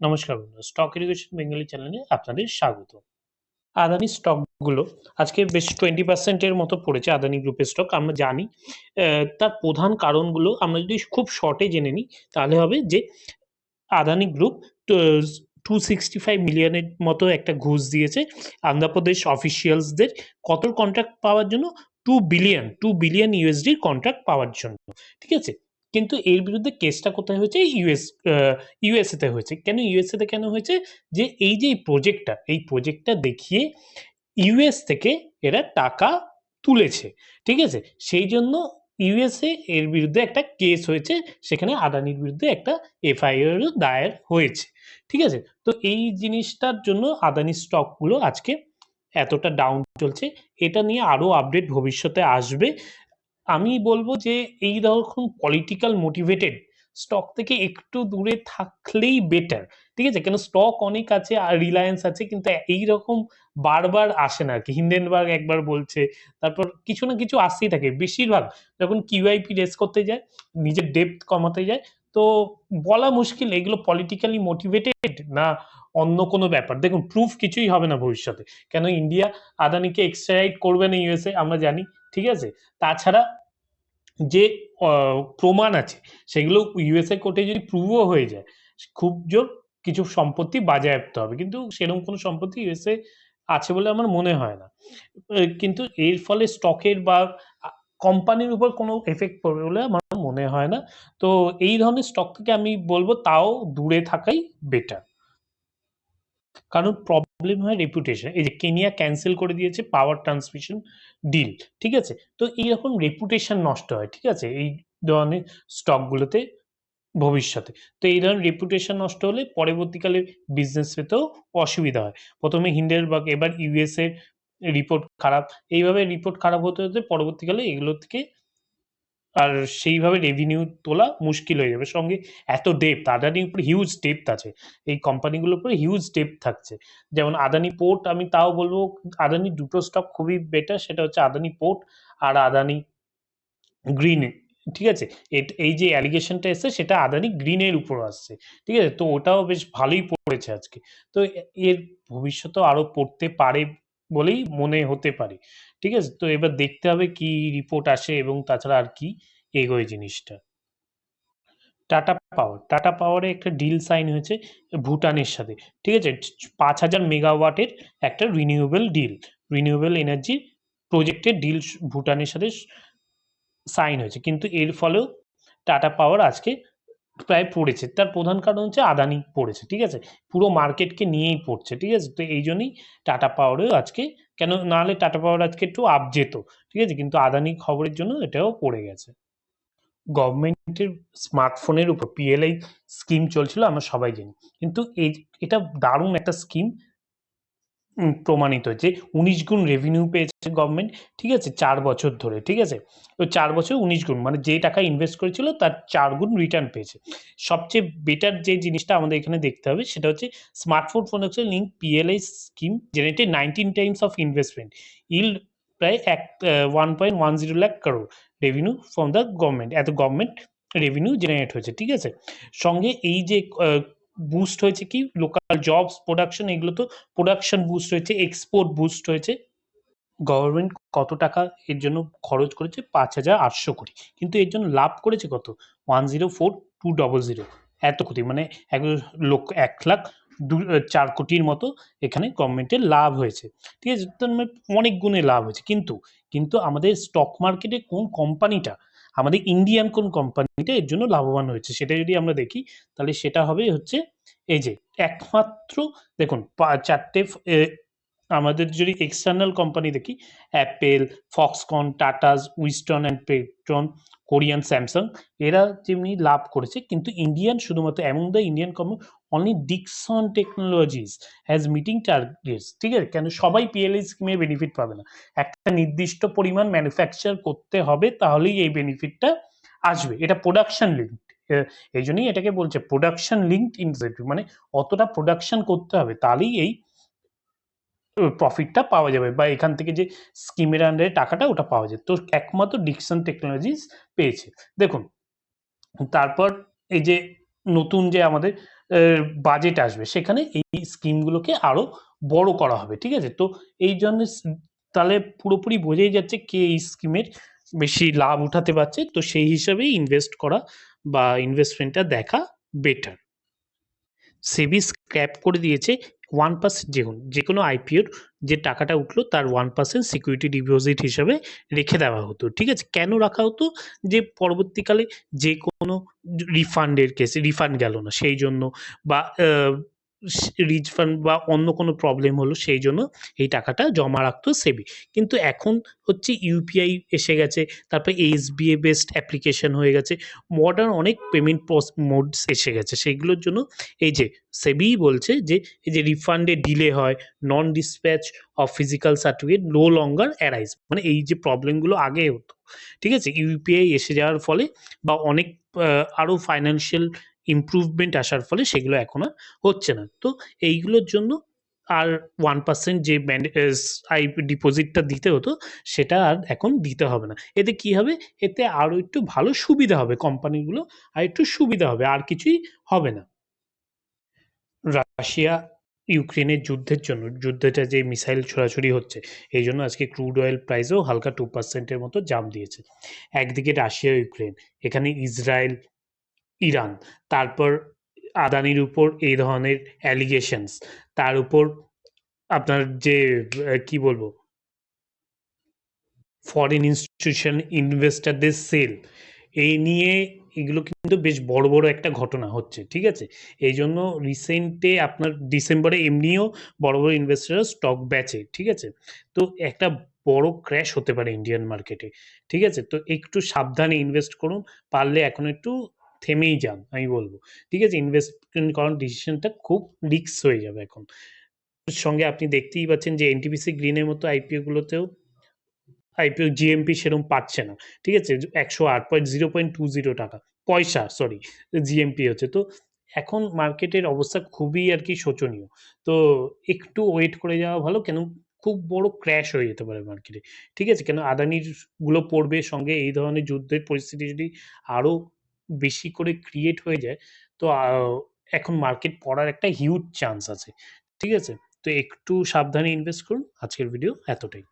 নমস্কার বন্ধুরা stock education Bengali চ্যানেলে আপনাদের স্বাগত। আদানি স্টকগুলো আজকে বেশ টোয়েন্টি পার্সেন্টের মতো পড়েছে আদানি গ্রুপের স্টক আমরা জানি। তার প্রধান কারণগুলো আমরা যদি খুব শর্টে জেনে নিই, তাহলে হবে যে Adani group two sixty five মিলিয়নের মতো একটা ঘুষ দিয়েছে। আন্ধ্রপ্রদেশ অফিসিয়ালসদের কত কন্ট্রাক্ট পাওয়ার জন্য? টু বিলিয়ন টু বিলিয়ন ইউএসডির কন্ট্রাক্ট পাওয়ার জন্য। ঠিক আছে? কিন্তু এর বিরুদ্ধে কেসটা কোথায় হয়েছে? ইউএস ইউএসএতে হয়েছে। কেন ইউএসএতে কেন হয়েছে? যে এই যে প্রজেক্টটা এই প্রজেক্টটা দেখিয়ে ইউএস থেকে এরা টাকা তুলেছে, ঠিক আছে? সেই জন্য ইউএসএ এর বিরুদ্ধে একটা কেস হয়েছে, সেখানে আদানির বিরুদ্ধে একটা এফআইআর দায়ের হয়েছে, ঠিক আছে? তো এই জিনিসটার জন্য আদানি স্টকগুলো আজকে এতটা ডাউন চলছে, এটা নিয়ে আরও আপডেট ভবিষ্যতে আসবে। আমি বলব যে এই রকম পলিটিক্যাল মোটিভেটেড স্টক থেকে একটু দূরে থাকলেই বেটার ঠিক আছে? কেন স্টক অনেক আছে, আর রিলায়েন্স আছে, কিন্তু এই রকম বারবার আসে না আর কি হিন্ডেনবার্গ একবার বলছে, তারপর কিছু না কিছু আসতেই থাকে। বেশিরভাগ যখন কিউআইপি রেস করতে যায়, নিজের ডেপথ কমাতে যায়, তো বলা মুশকিল, এগুলো পলিটিক্যালি মোটিভেটেড না অন্য কোনো ব্যাপার? দেখুন প্রুফ কিছুই হবে না ভবিষ্যতে। কেন? ইন্ডিয়া আদানিকে এক্সট্রাইট করবে না ইউএসএ আমরা জানি। ঠিক আছে? তাছাড়া যে প্রমাণ আছে, সেগুলো ইউএসএ কোর্টে যদি প্রুভও হয়ে যায়, খুব জোর কিছু সম্পত্তি বাজেয়াপ্ত হবে। কিন্তু সেরকম কোনো সম্পত্তি ইউএসএ আছে বলে আমার মনে হয় না। কিন্তু এর ফলে স্টকের বা কোম্পানির উপর কোনো এফেক্ট পড়বে বলে আমার মনে হয় না। তো এই ধরনের স্টক থেকে আমি বলব তাও দূরে থাকাই বেটার কারণ প্রবলেম হয় রেপুটেশন এই যে কেনিয়া ক্যান্সেল করে দিয়েছে পাওয়ার ট্রান্সমিশন ডিল ঠিক আছে? তো এইরকম রেপুটেশন নষ্ট হয়, ঠিক আছে? এই ধরনের স্টকগুলোতে ভবিষ্যতে। তো এই ধরনের রেপুটেশন নষ্ট হলে পরবর্তীকালে বিজনেস পেতেও অসুবিধা হয়। প্রথমে হিন্ডেনবার্গ এবার ইউএস এর রিপোর্ট খারাপ। এইভাবে রিপোর্ট খারাপ হতে হতে পরবর্তীকালে এগুলো থেকে আর সেইভাবে রেভিনিউ তোলা মুশকিল হয়ে যাবে। সঙ্গে এত ডেপথ আদানির উপরে হিউজ ডেপথ আছে। এই কোম্পানিগুলোর উপরে হিউজ ডেপথ থাকছে। যেমন আদানি পোর্ট আমি তাও বলব আদানি দুটো স্টক খুবই বেটার সেটা হচ্ছে আদানি পোর্ট আর আদানি গ্রিন ঠিক আছে? এই যে অ্যালিগেশনটা এসছে, সেটা আদানি গ্রিনের উপর আসছে। ঠিক আছে? তো ওটাও বেশ ভালোই পড়েছে আজকে। তো এর ভবিষ্যতেও আরও পড়তে পারে বলেই মনে হতে পারে। ঠিক আছে? তো এবার দেখতে হবে কি রিপোর্ট আসে এবং তাছাড়া আর কি এগোয় জিনিসটা। টাটা পাওয়ার টাটা পাওয়ারে একটা ডিল সাইন হয়েছে ভুটানের সাথে। ঠিক আছে? পাঁচ হাজার মেগাওয়াটের একটা রিনিউয়েবল ডিল রিনিউয়েবল এনার্জি প্রজেক্টের ডিল ভুটানের সাথে সাইন হয়েছে। কিন্তু এর ফলেও টাটা পাওয়ার আজকে প্রায় পড়েছে। তার প্রধান কারণ হচ্ছে আদানি পড়েছে, ঠিক আছে? পুরো মার্কেটকে নিয়েই পড়ছে, ঠিক আছে? তো এই জন্যই টাটা পাওয়ারেও আজকে, কেন নাহলে টাটা পাওয়ার আজকে একটু আপ যেত ঠিক আছে? কিন্তু আদানি খবরের জন্য এটাও পড়ে গেছে। গভর্নমেন্টের স্মার্টফোনের উপর পিএলআই স্কিম চলছিল, আমরা সবাই জানি। কিন্তু এই, এটা দারুণ একটা স্কিম প্রমাণিত হয়েছে। উনিশ গুণ রেভিনিউ পেয়েছে গভর্নমেন্ট ঠিক আছে? চার বছর ধরে, ঠিক আছে? তো চার বছর উনিশ গুণ মানে যে টাকা ইনভেস্ট করেছিল তার চার গুণ রিটার্ন পেয়েছে। সবচেয়ে বেটার যে জিনিসটা আমাদের এখানে দেখতে হবে সেটা হচ্ছে smartphone production link PLI scheme generated nineteen times of investment ইল প্রায় এক one point one zero lakh crore revenue from the government এত গভর্নমেন্ট রেভিনিউ জেনারেট হয়েছে, ঠিক আছে? সঙ্গে এই যে বুস্ট হয়েছে কি? লোকাল জবস প্রোডাকশন এগুলো তো প্রোডাকশন বুস্ট হয়েছে এক্সপোর্ট বুস্ট হয়েছে। গভর্নমেন্ট কত টাকা এর জন্য খরচ করেছে? পাঁচ হাজার আটশো কোটি। কিন্তু এর জন্য লাভ করেছে কত? One zero four two double zero এত কোটি মানে এক লক্ষ, এক লাখ দু, চার কোটির মতো এখানে গভর্নমেন্টের লাভ হয়েছে। ঠিক আছে? মানে অনেক গুণে লাভ হয়েছে। কিন্তু কিন্তু আমাদের স্টক মার্কেটে কোন কোম্পানিটা আমাদের ইন্ডিয়ান কোন কোম্পানিটা এর জন্য লাভবান হয়েছে? সেটা যদি আমরা দেখি, তাহলে সেটা হবে হচ্ছে এই যে, একমাত্র দেখুন চারটে আমাদের যদি এক্সটার্নাল কোম্পানি দেখি Apple Foxconn Tatas Wistron and Pegatron Korean Samsung এরা যেমনি লাভ করেছে। কিন্তু ইন্ডিয়ান শুধুমাত্র এমন the Indian company only Dixon technologies has meeting targets ঠিক আছে? কেন? সবাই পিএলআই স্কিমে বেনিফিট পাবে না। একটা নির্দিষ্ট পরিমাণ ম্যানুফ্যাকচার করতে হবে, তাহলেই এই বেনিফিটটা আসবে। এটা প্রোডাকশন লিঙ্ক এই জন্যই এটাকে বলছে প্রোডাকশন লিঙ্কড ইনসেন্টিভ মানে অতটা প্রোডাকশন করতে হবে, তাহলেই এই প্রফিটটা পাওয়া যাবে, বা এখান থেকে যে স্কিমের আন্ডারে টাকাটা ওটা পাওয়া যায় তো একমাত্র ডিকসন টেকনোলজিস পেয়েছে। দেখুন, তারপর এই যে নতুন যে আমাদের বাজেট আসবে, সেখানে এই স্কিমগুলোকে আরও বড় করা হবে। ঠিক আছে? তো এই জন্য তাহলে পুরোপুরি বোঝাই যাচ্ছে কে এই স্কিমের বেশি লাভ উঠাতে পারছে। তো সেই হিসাবেই ইনভেস্ট করা বা ইনভেস্টমেন্টটা দেখা বেটার। সেবি স্ক্র্যাপ করে দিয়েছে ওয়ান পার্সেন্ট যে কোনো যে কোনো আইপিওর যে টাকাটা উঠল তার ওয়ান পার্সেন্ট সিকিউরিটি ডিপোজিট হিসাবে রেখে দেওয়া হতো। ঠিক আছে? কেন রাখা হতো? যে পরবর্তীকালে যে কোনো রিফান্ডের কেসে রিফান্ড গেল না, সেই জন্য বা আ সি রিফান্ড বা অন্য কোনো প্রবলেম হলো সেই জন্য এই টাকাটা জমা রাখতো সেবি। কিন্তু এখন হচ্ছে ইউপিআই এসে গেছে, তারপরে এসবিআই বেসড অ্যাপ্লিকেশন হয়ে গেছে। মডার্ন অনেক পেমেন্ট মোডস এসে গেছে। সেইগুলোর জন্য এই যে সেবিই বলছে যে এই যে রিফান্ডে ডিলে হয়, non dispatch of physical certificate no longer arise মানে এই যে প্রবলেমগুলো আগে হতো। ঠিক আছে? ইউপিআই এসে যাওয়ার ফলে বা অনেক আরও আরও ফাইন্যান্সিয়াল ইমপ্রুভমেন্ট আসার ফলে সেগুলো এখন আর হচ্ছে না। তো এইগুলোর জন্য আর ওয়ান পার্সেন্ট যে আইপি ডিপোজিটটা দিতে হতো সেটা আর এখন দিতে হবে না। এতে কি হবে? এতে আরও একটু ভালো সুবিধা হবে কোম্পানিগুলো আর একটু সুবিধা হবে। আর কিছুই হবে না। রাশিয়া ইউক্রেনের যুদ্ধের জন্য যুদ্ধটা যে মিসাইল ছোড়াছুড়ি হচ্ছে, এই জন্য আজকে ক্রুড অয়েল প্রাইসেও হালকা টু পার্সেন্টের মতো জাম দিয়েছে। একদিকে রাশিয়া, ইউক্রেন, এখানে ইসরায়েল, ইরান, তারপর আদানির উপর এই ধরনের অ্যালিগেশনস তার উপর আপনার যে কি বলব? ফরেন ইনস্টিটিউশন ইনভেস্টরদের সেল এই নিয়ে এগুলো কিন্তু বেশ বড়, বড় একটা ঘটনা হচ্ছে। ঠিক আছে? এই জন্য রিসেন্টে আপনার ডিসেম্বরে এমনিও বড়, বড় ইনভেস্টররা স্টক বেচে। ঠিক আছে? তো একটা বড় ক্র্যাশ হতে পারে ইন্ডিয়ান মার্কেটে। ঠিক আছে? তো একটু সাবধানে ইনভেস্ট করুন। পারলে এখন একটু থেমেই যান, আমি বলব ঠিক আছে? ইনভেস্টমেন্ট করার ডিসিশনটা খুব রিস্ক হয়ে যাবে এখন। সঙ্গে আপনি দেখতেই পাচ্ছেন যে এনটিপিসি গ্রিনের মতো আইপিও গুলোতেও আইপিও জিএমপি সেরকম পাচ্ছে না। ঠিক আছে? ১০৮.0.20 টাকা। পয়সা সরি জিএমপি হচ্ছে। তো এখন মার্কেটের অবস্থা খুবই আর কি শোচনীয়। তো একটু ওয়েট করে যাওয়া ভালো। কেন খুব বড় ক্র্যাশ হয়ে যেতে পারে মার্কেটে। ঠিক আছে? কেন আদানিরগুলো পড়বে সঙ্গে এই ধরনের যুদ্ধের পরিস্থিতি যদি আরও বেশি করে ক্রিয়েট হয়ে যায়, তো এখন মার্কেট পড়ার একটা হিউজ চান্স আছে। ঠিক আছে? তো একটু সাবধানে ইনভেস্ট করুন। আজকের ভিডিও এতটাই।